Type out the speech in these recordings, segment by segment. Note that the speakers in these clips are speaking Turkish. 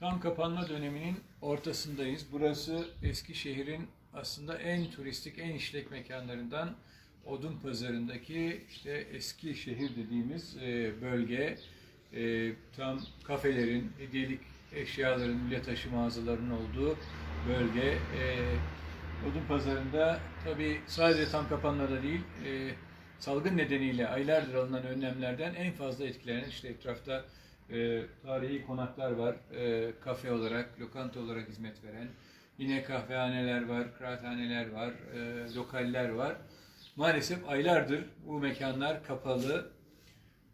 Tam kapanma döneminin ortasındayız. Burası Eskişehir'in aslında en turistik, en işlek mekanlarından Odun Pazarı'ndaki işte eski şehir dediğimiz e, bölge. E, tam kafelerin, hediyelik eşyaların, millet taşı mağazalarının olduğu bölge. E, Odun Pazarı'nda tabii sadece tam kapanmada değil, salgın nedeniyle aylardır alınan önlemlerden en fazla etkilenen işte etrafta e, tarihi konaklar var, e, kafe olarak, lokanta olarak hizmet veren, yine kahvehaneler var, kıraathaneler var, e, lokaller var. Maalesef aylardır bu mekanlar kapalı.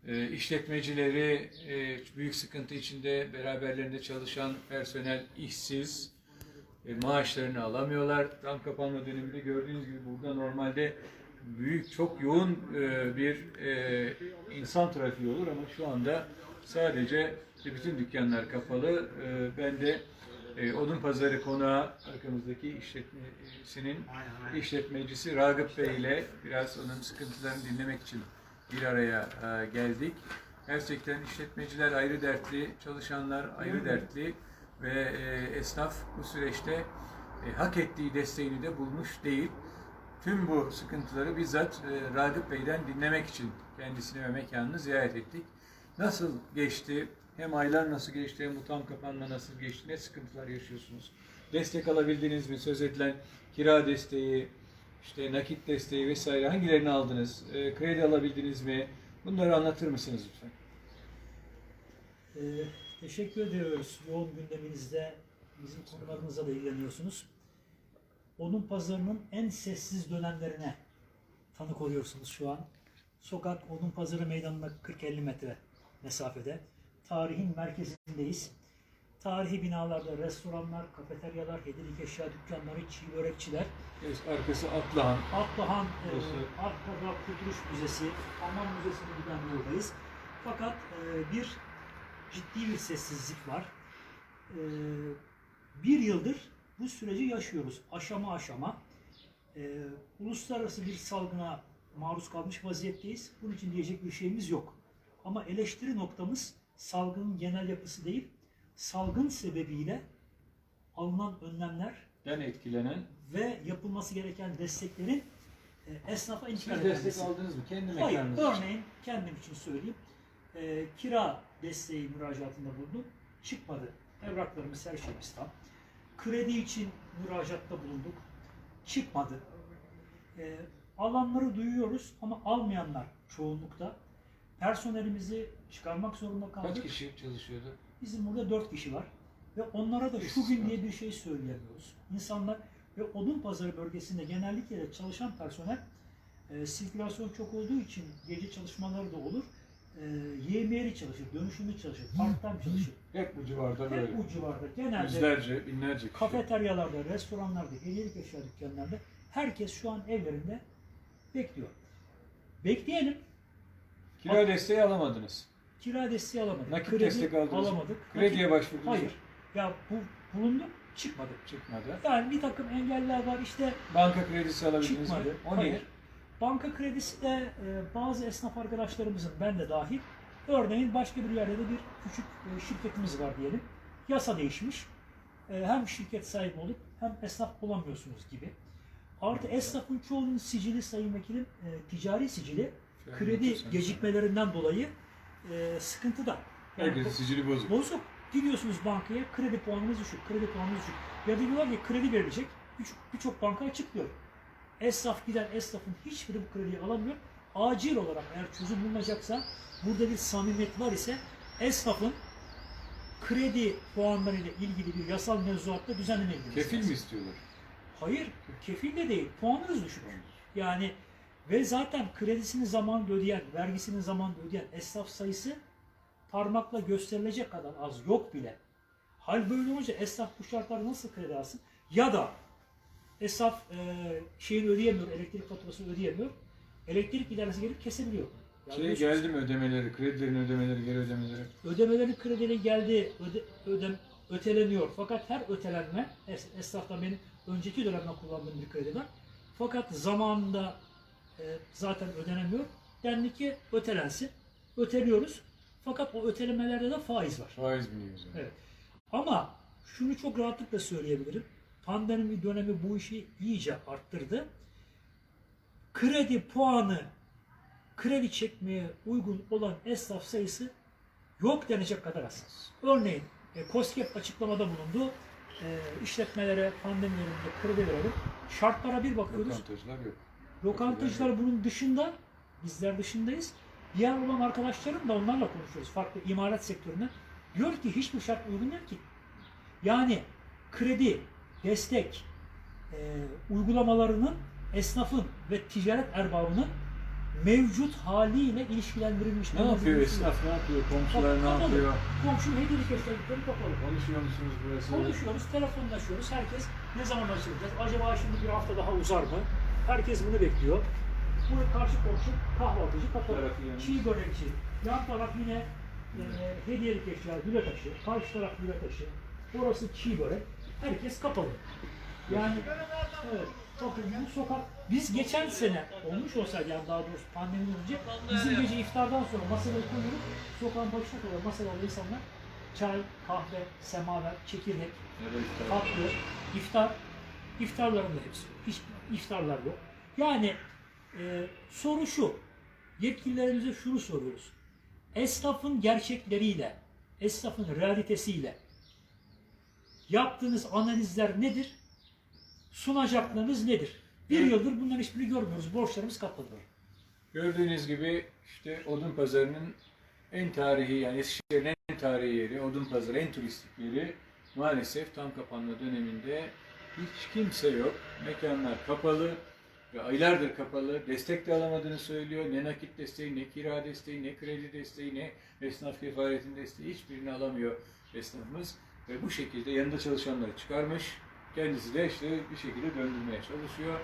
E, işletmecileri e, büyük sıkıntı içinde, beraberlerinde çalışan personel işsiz, e, maaşlarını alamıyorlar. Tam kapanma döneminde gördüğünüz gibi burada normalde büyük, çok yoğun e, bir e, insan trafiği olur ama şu anda sadece işte bütün dükkanlar kapalı. E, ben de e, Odun Pazarı Konağı arkamızdaki işletmesinin işletmecisi Ragıp Bey ile biraz onun sıkıntılarını dinlemek için bir araya e, geldik. Gerçekten işletmeciler ayrı dertli, çalışanlar ayrı dertli ve e, esnaf bu süreçte e, hak ettiği desteğini de bulmuş değil. Tüm bu sıkıntıları bizzat e, Ragıp Bey'den dinlemek için kendisini ve mekanını ziyaret ettik. Nasıl geçti? Hem aylar nasıl geçti hem bu tam kapanma nasıl geçti? Ne sıkıntılar yaşıyorsunuz? Destek alabildiniz mi? Söz edilen kira desteği, işte nakit desteği vesaire hangilerini aldınız? E, kredi alabildiniz mi? Bunları anlatır mısınız lütfen? Ee, teşekkür ediyoruz. Yoğun gündeminizde bizim konularımızla da ilgileniyorsunuz. Odun pazarının en sessiz dönemlerine tanık oluyorsunuz şu an. Sokak Odun Pazarı meydanına 40-50 metre mesafede. Tarihin merkezindeyiz. Tarihi binalarda restoranlar, kafeteryalar, hediyelik eşya dükkanları, çiğ börekçiler, Evet, arkası Atlahan. Akbahan, e. Akkada Kurtuluş Müzesi, Aman Müzesi'ne giden yoldayız. Fakat e, bir ciddi bir sessizlik var. E, bir yıldır bu süreci yaşıyoruz aşama aşama. E, uluslararası bir salgına maruz kalmış vaziyetteyiz. Bunun için diyecek bir şeyimiz yok. Ama eleştiri noktamız salgının genel yapısı değil, salgın sebebiyle alınan önlemler Den etkilenen. ve yapılması gereken desteklerin e, esnafa intikal destek aldınız mı? Kendi Hayır, örneğin kendim için söyleyeyim. E, kira desteği müracaatında bulundum. Çıkmadı. Evraklarımız her şeyimiz tam. Kredi için müracaatta bulunduk. Çıkmadı. E, alanları duyuyoruz ama almayanlar çoğunlukta. Personelimizi çıkarmak zorunda kaldık. Kaç kişi çalışıyordu? Bizim burada dört kişi var. Ve onlara da şu gün diye bir şey söyleyemiyoruz. İnsanlar ve odun pazarı bölgesinde genellikle de çalışan personel e, sirkülasyon çok olduğu için gece çalışmaları da olur. E, yemeyeli çalışır, dönüşümlü çalışır, part-time çalışır. Hep bu civarda böyle. Hep bu civarda genelde Yüzlerce, binlerce kişi. kafeteryalarda, restoranlarda, hediyelik eşya dükkanlarda herkes şu an evlerinde bekliyor. Bekleyelim. Kira desteği alamadınız. Kira desteği alamadık. Nakit kredi destek aldınız alamadık. Krediye Nakit- başvurdunuz. Hayır. Ya bu bulunduk çıkmadı. Çıkmadı. Yani bir takım engeller var işte Banka kredisi alabildiniz mi? çıkmadı. O Hayır. niye? Banka kredisi de e, bazı esnaf arkadaşlarımızın ben de dahil örneğin başka bir yerde de bir küçük e, şirketimiz var diyelim. Yasa değişmiş. E, hem şirket sahibi olup hem esnaf bulamıyorsunuz gibi. Artı esnafın çoğunun sicili sayın vekilim e, ticari sicili kredi gecikmelerinden dolayı e, sıkıntıda. Yani Herkesin sicili bozuk. Bozuk. Gidiyorsunuz bankaya kredi puanınız düşük, kredi puanınız düşük. Ya da diyorlar ki kredi verilecek. Birçok birçok banka açıklıyor. Esnaf gider, esnafın hiçbiri bu krediyi alamıyor. Acil olarak eğer çözüm bulunacaksa, burada bir samimiyet var ise esnafın kredi puanlarıyla ilgili bir yasal mevzuatta düzenleme edilmesi Kefil mi istiyorlar? Hayır, kefil de değil. Puanınız düşük. Yani ve zaten kredisini zamanında ödeyen, vergisini zamanında ödeyen esnaf sayısı parmakla gösterilecek kadar az yok bile. Hal böyle olunca esnaf bu şartlarda nasıl kredi alsın? Ya da esnaf e, şeyini ödeyemiyor, elektrik faturasını ödeyemiyor. Elektrik idaresi gelip kesebiliyor. Ya Şey biliyorsunuz, geldi mi ödemeleri, kredilerin ödemeleri, geri ödemeleri? Ödemelerin kredileri geldi, öde, ödem, öteleniyor. Fakat her ötelenme, es, esnafta benim önceki dönemde kullandığım bir kredi var. Fakat zamanında zaten ödenemiyor. Dendi ki ötelensin. Öteliyoruz. Fakat o ötelemelerde de faiz var. Faiz biniyor zaten. Evet. Ama şunu çok rahatlıkla söyleyebilirim. Pandemi dönemi bu işi iyice arttırdı. Kredi puanı kredi çekmeye uygun olan esnaf sayısı yok denecek kadar az. Örneğin e, KOSGEB açıklamada bulundu. E, işletmelere pandemi döneminde kredi verelim. Şartlara bir bakıyoruz. Yok. Lokantacılar bunun dışında, bizler dışındayız. Diğer olan arkadaşlarım da onlarla konuşuyoruz farklı imalat sektörüne. Diyor ki hiçbir şart uygun değil ki. Yani kredi, destek e, uygulamalarının esnafın ve ticaret erbabının mevcut haliyle ilişkilendirilmiş. Ne yapıyor esnaf, ne yapıyor, komşular ne yapıyor? Komşunun hediyelik eşyalıkları kapalı. Konuşuyor musunuz burası? Konuşuyoruz, telefonlaşıyoruz. Herkes ne zaman açılacak? Acaba şimdi bir hafta daha uzar mı? Herkes bunu bekliyor. Bu karşı komşu kahvaltıcı kapalı. Yani. Çiğ börekçi. Yan taraf yine e, hediyelik eşya, güle taşı. Karşı taraf güle taşı. Orası çiğ börek. Herkes kapalı. Yani evet. Bakın bu sokak biz geçen sene olmuş olsaydı yani daha doğrusu pandemiden önce bizim gece iftardan sonra masaları koyuyoruz. Sokağın başına kadar masalarda insanlar çay, kahve, semaver, çekirdek, tatlı, iftar, iftarların da hepsi. Hiç iftarlar yok. Yani e, soru şu, yetkililerimize şunu soruyoruz. Esnafın gerçekleriyle, esnafın realitesiyle yaptığınız analizler nedir? Sunacaklarınız nedir? Bir Evet. yıldır bunların hiçbirini görmüyoruz. Borçlarımız katladı. Gördüğünüz gibi işte Odun Pazarı'nın en tarihi yani Eskişehir'in en tarihi yeri, Odun Pazarı en turistik yeri maalesef tam kapanma döneminde hiç kimse yok. Mekanlar kapalı ve aylardır kapalı. Destek de alamadığını söylüyor. Ne nakit desteği, ne kira desteği, ne kredi desteği, ne esnaf kefaretin desteği hiçbirini alamıyor esnafımız. Ve bu şekilde yanında çalışanları çıkarmış. Kendisi de işte bir şekilde döndürmeye çalışıyor.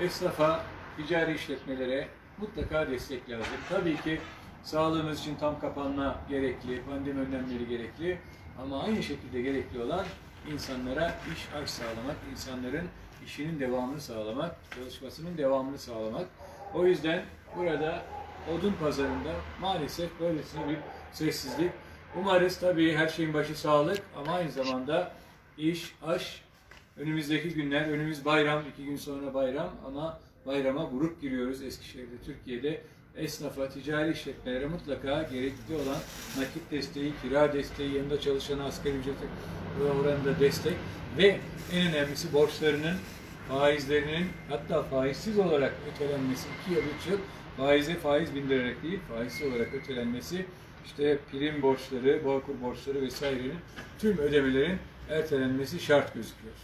Esnafa, ticari işletmelere mutlaka destek lazım. Tabii ki sağlığımız için tam kapanma gerekli, pandemi önlemleri gerekli ama aynı şekilde gerekli olan insanlara iş aş sağlamak, insanların işinin devamını sağlamak, çalışmasının devamını sağlamak. O yüzden burada odun pazarında maalesef böylesine bir sessizlik. Umarız tabii her şeyin başı sağlık ama aynı zamanda iş, aş Önümüzdeki günler, önümüz bayram, iki gün sonra bayram ama bayrama buruk giriyoruz Eskişehir'de, Türkiye'de. Esnafa, ticari işletmelere mutlaka gerekli olan nakit desteği, kira desteği, yanında çalışan asgari ücreti oranında destek ve en önemlisi borçlarının, faizlerinin hatta faizsiz olarak ötelenmesi, iki yıl, üç yıl faize faiz bindirerek değil, faizsiz olarak ötelenmesi, işte prim borçları, bağkur borçları vesairenin tüm ödemelerin ertelenmesi şart gözüküyor.